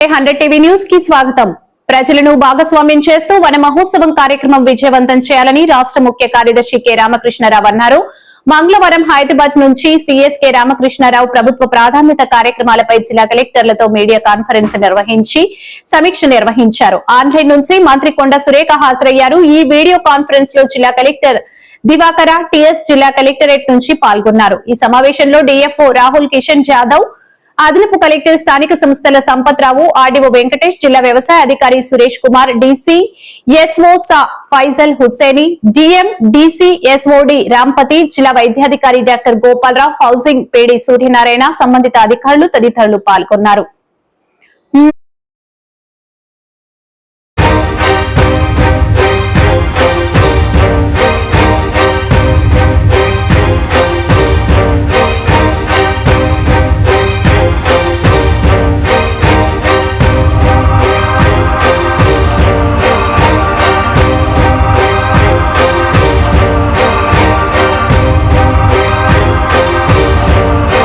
Hundred TV న్యూస్కి స్వాగతం. ప్రజలను భాగస్వామ్యం చేస్తూ వన మహోత్సవం కార్యక్రమం విజయవంతం చేయాలని రాష్ట్ర ముఖ్య కార్యదర్శి కె రామకృష్ణారావు అన్నారు. మంగళవారం హైదరాబాద్ నుంచి సిఎస్కే రామకృష్ణారావు ప్రభుత్వ ప్రాధాన్యత కార్యక్రమాలపై జిల్లా కలెక్టర్లతో మీడియా కాన్ఫరెన్స్ నిర్వహించి సమీక్ష నిర్వహించారు. ఆన్లైన్ నుంచి మంత్రి కొండ సురేఖ హాజరయ్యారు. ఈ వీడియో కాన్ఫరెన్స్లో జిల్లా కలెక్టర్ దివాకర టిఎస్ జిల్లా కలెక్టరేట్ నుంచి పాల్గొన్నారు. ఈ సమావేశంలో డిఎఫ్ఓ రాహుల్ కిషన్ జాదవ్ అదనపు కలెక్టర్ స్థానిక సంస్థల సంపత్రావు ఆర్డీఓ వెంకటేష్ జిల్లా వ్యవసాయ అధికారి సురేష్ కుమార్ డీసీ ఎస్ఓ సా Faisal Husseini DM DC SOD Rampati జిల్లా వైద్యాధికారి doctor Gopalarao housing PD Suryanarayana సంబంధిత అధికారులు తదితరులు పాల్గొన్నారు.